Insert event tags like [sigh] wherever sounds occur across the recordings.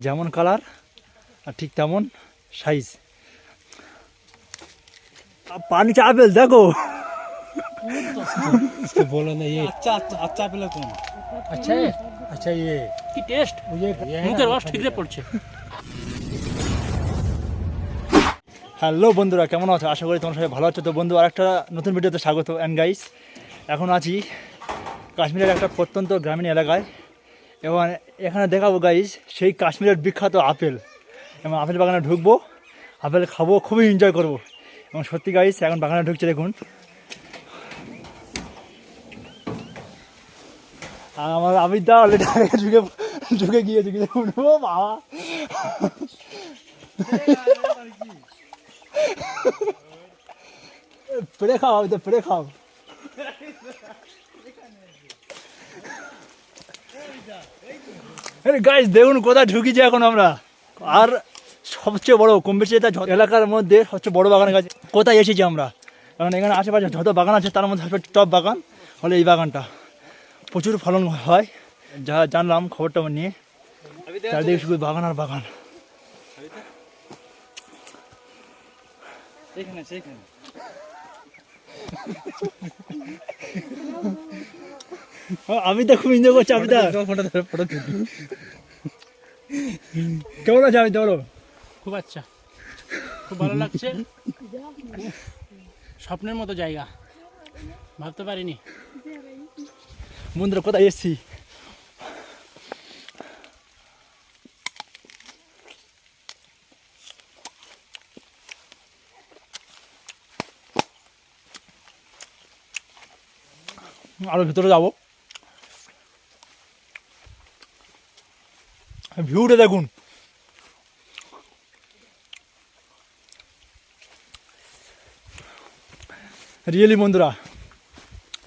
যেমন কালার আর ঠিক তেমন সাইজ পানি আপেল দেখো इसको बोलो ना ये अच्छा अच्छा अच्छा পেলে কোন अच्छा है अच्छा ये কি টেস্ট ये মুখের রস ঠিকরে পড়ছে হ্যালো বন্ধুরা কেমন আছো আশা করি তোমার সবাই ভালো আছো তো বন্ধু আরেকটা নতুন ভিডিওতে স্বাগত অ্যান্ড গাইস এখন আছি কাশ্মীরের একটা প্রত্যন্ত গ্রামীণ এলাকায় এবং এখানে দেখাবো গাইস সেই কাশ্মীরের বিখ্যাত আপেল। এবং আপেল বাগানে ঢুকবো, আপেল খাব, খুবই এনজয় করব। এবং সত্যি গাইস এখন বাগানে ঢুকছে দেখুন। আর আমার আবিদা অলরেডি [laughs] ঢুকে ঢুকে গিয়েছে কিন্তু ও বাবা। [laughs] পেড়ে খাও আবিদা পেড়ে খাও। গাইস দেখুন কোথায় ঢুকিছি এখন আমরা। আর সবচেয়ে বড় কম বেশি এটা এলাকার মধ্যে সবচেয়ে বড় বাগানের কাছে। কোথায় এসেছি আমরা? কারণ এখানে আশেপাশে যত বাগান আছে তার মধ্যে সবচেয়ে টপ বাগান হলো এই বাগানটা। প্রচুর ফলন হয়। যা জানলাম খবরটা নিয়ে। চারদিকে শুধু বাগান আর বাগান। [laughs] আমি তো খুব এনজয় করছি আমি তো ফটো ফটো তুলি কেমন আছে আমি? বলো খুব আচ্ছা। খুব ভালো লাগছে। স্বপ্নের মতো জায়গা। ভাবতে পারিনি। বন্ধুরা কোথায় এসছি? আরও ভিতরে যাব। ভিউটা দেখুন। রিয়েলি বন্ধুরা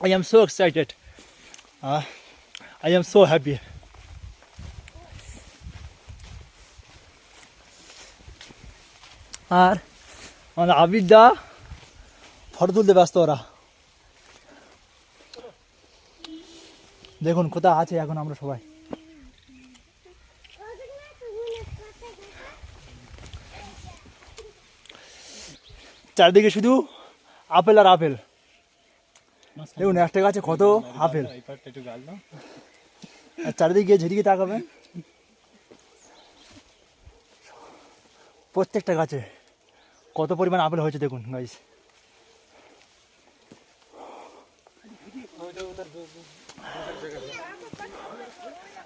I am so excited I am so happy. আর মানে আবিদা ফটো তুলতে ব্যস্ত ওরা। দেখুন কোথায় আছে এখন আমরা সবাই। চারদিকে শুধু আপেল আর আপেল দেখুন একটা গাছে কত আপেল আর চারিদিকে যেদিকে তাকাবেন প্রত্যেকটা গাছে কত পরিমাণ আপেল হয়েছে দেখুন গাইস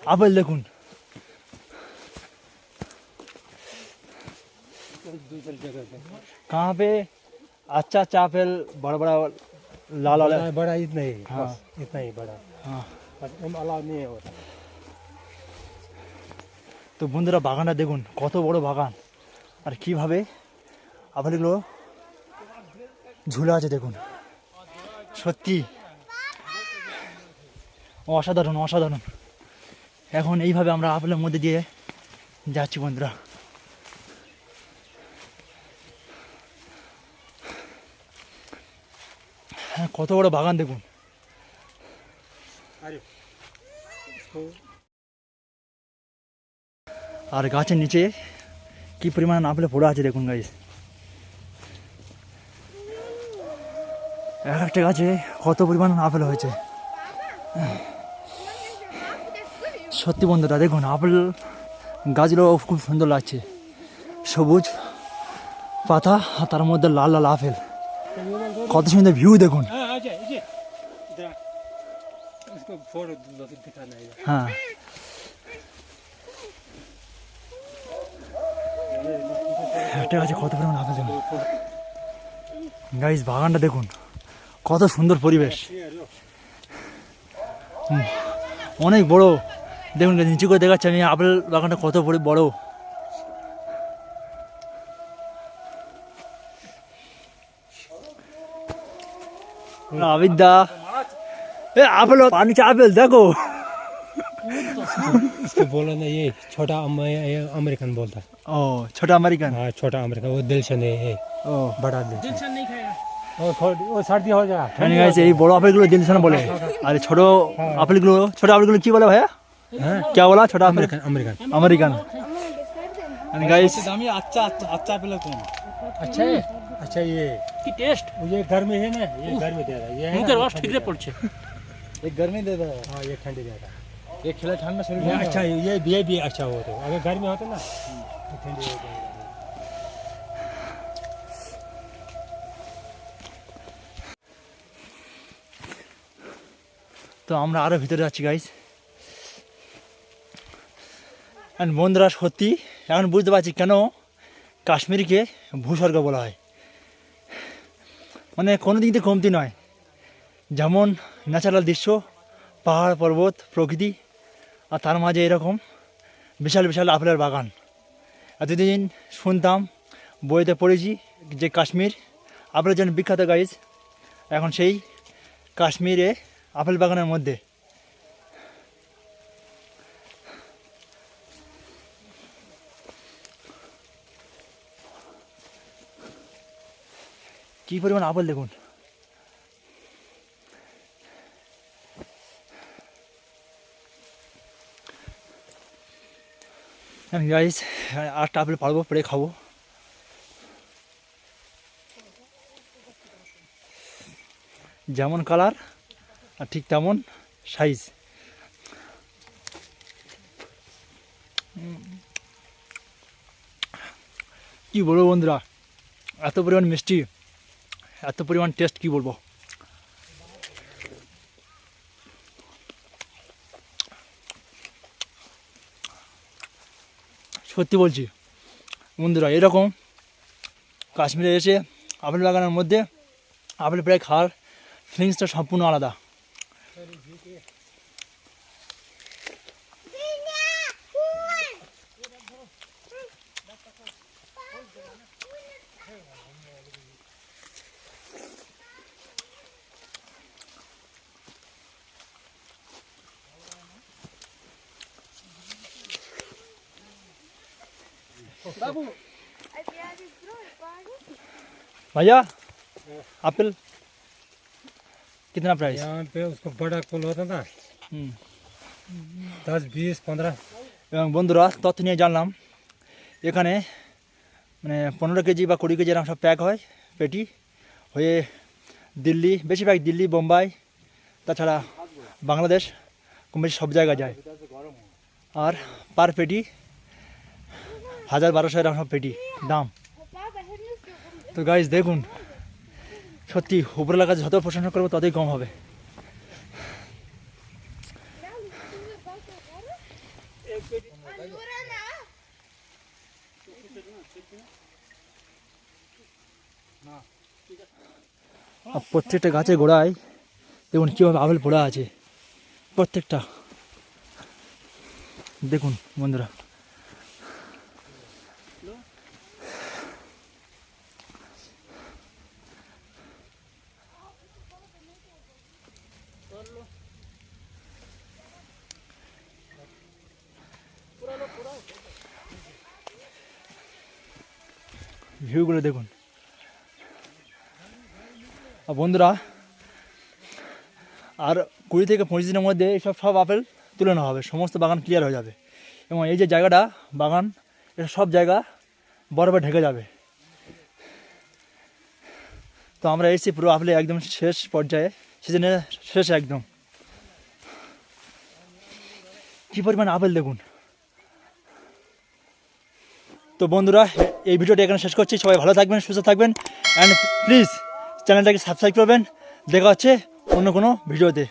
আপেল দেখুন कहाँ पे अच्छा अच्छा अपल बड़ा बड़ा लाल वाला बड़ा, बड़ा इतना ही हाँ। बस इतना ही बड़ा हाँ बस हम अलाउ नहीं है होता তো বন্ধুরা বাগানটা দেখুন কত বড় বাগান আর কিভাবে আপেলগুলো ঝুলে আছে দেখুন সত্যি অসাধারণ অসাধারণ এখন এইভাবে আমরা আপেলের মধ্যে দিয়ে যাচ্ছি বন্ধুরা হ্যাঁ কত বড় বাগান দেখুন। আর গাছের নিচে কি পরিমাণ আপেল পড়ে আছে দেখুন গাইস এক একটা গাছে কত পরিমাণ আপেল হয়েছে। সত্যি বন্ধুরা দেখুন আপেল গাছগুলো খুব সুন্দর লাগছে। সবুজ পাতা আর তার মধ্যে লাল লাল আপেল। কত সুন্দর ভিউ দেখুন। হ্যাঁ, হ্যাঁ। কত আপেল দেখুন বাগানটা দেখুন। কত সুন্দর পরিবেশ। অনেক বড়। দেখুন নিচু করে দেখাচ্ছে আমি আপেল বাগানটা কত বড়। हाँ, विद्या। ए आपलो पानी चापेल देखो। तो बोला ना ये छोटा अमेरिकन बोलता ओ छोटा अमेरिकन। हाँ छोटा अमेरिकन वो दिल से नहीं है ओ। बड़ा दिल नहीं खाएगा वो सर्दी हो जा। ठंडी गाइस ये बड़ो आपल गुलो दिलशन बोले। अरे छोटो आपल गुलो छोटा आपल गुलो की बोला भैया? हाँ? क्या बोला? छोटा अमेरिकन अमेरिकन। अमेरिकन। गाइस अच्छा अच्छा अच्छा आपल कौन अच्छा है? अच्छा ये কি টেস্ট ये घर में है ना ये घर में दे रहा है ये है মুখের ना, রস ये ঠিকরে পড়ছে ये गर्मी दे रहा है हाँ ये ठंडी दे रहा है ये खिला ठंडा शरीर ये में अच्छा ये ये भी अच्छा हो तो अगर घर में होता ना तो ठंडी हो जाएगा তো আমরা আরও ভিতরে যাচ্ছি গাইস অ্যান্ড বন্ধুরা সত্যি এখন বুঝতে পারছি কেন কাশ্মীরকে ভূস্বর্গ বলা হয় মানে কোনো দিক দিয়ে কমতি নয়। যেমন ন্যাচারাল দৃশ্য, পাহাড়, পর্বত, প্রকৃতি, আর তার মাঝে এরকম বিশাল বিশাল আপেলের বাগান। এতদিন শুনতাম, বইতে পড়েছি যে কাশ্মীর আপেলের জন্য বিখ্যাত গাইজ এখন সেই কাশ্মীরে আপেল বাগানের মধ্যে কি পরিমাণ আপেল দেখুন? গাইস আটটা আপেল পারব, পরে খাব। যেমন কালার আর ঠিক তেমন সাইজ কি বলব বন্ধুরা? এত পরিমাণ মিষ্টি। এত পরিমাণ টেস্ট কি বলব? সত্যি বলছি, বন্ধুরা, এরকম কাশ্মীরে এসে আপেল বাগানের মধ্যে আপেল প্রায় খাওয়ার ফিলিংসটা সম্পূর্ণ আলাদা। भैया एप्पल कितना प्राइस यहाँ पे उसको बड़ा कुल होता ना হুম। दस बीस पंद्रह এবং বন্ধুরা তথ্য নিয়ে জানলাম এখানে মানে পনেরো কেজি বা কুড়ি কেজি এরকম সব প্যাক হয় পেটি হয়ে দিল্লি বেশিরভাগ দিল্লি বোম্বাই তাছাড়া বাংলাদেশ কম বেশি সব জায়গায় যায় আর পার পেটি হাজার বারোশো এরকম পেটি, দাম। তো গাইজ দেখুন, সত্যি উপরওয়ালার কাছে যত প্রশংসা করব ততই কম হবে। প্রত্যেকটা গাছের গোড়ায় দেখুন কীভাবে আপেল পড়ে আছে। প্রত্যেকটা। দেখুন, বন্ধুরা। ভিউগুলো দেখুন। আর বন্ধুরা, আর কুড়ি থেকে পঁচিশ দিনের মধ্যে এইসব সব আপেল তুলে নেওয়া হবে, সমস্ত বাগান ক্লিয়ার হয়ে যাবে। এবং এই যে জায়গাটা, বাগান, এটা সব জায়গা বরফে ঢেকে যাবে। তো আমরা এসেছি পুরো আপেলে একদম শেষ পর্যায়ে সিজনে শেষ একদম। কী পরিমাণ আপেল দেখুন। তো বন্ধুরা, এই ভিডিওটা এখানে শেষ করছি। সবাই ভালো থাকবেন, সুস্থ থাকবেন। অ্যান্ড প্লিজ চ্যানেলটাকে সাবস্ক্রাইব করবেন। দেখা হচ্ছে অন্য কোনো ভিডিওতে।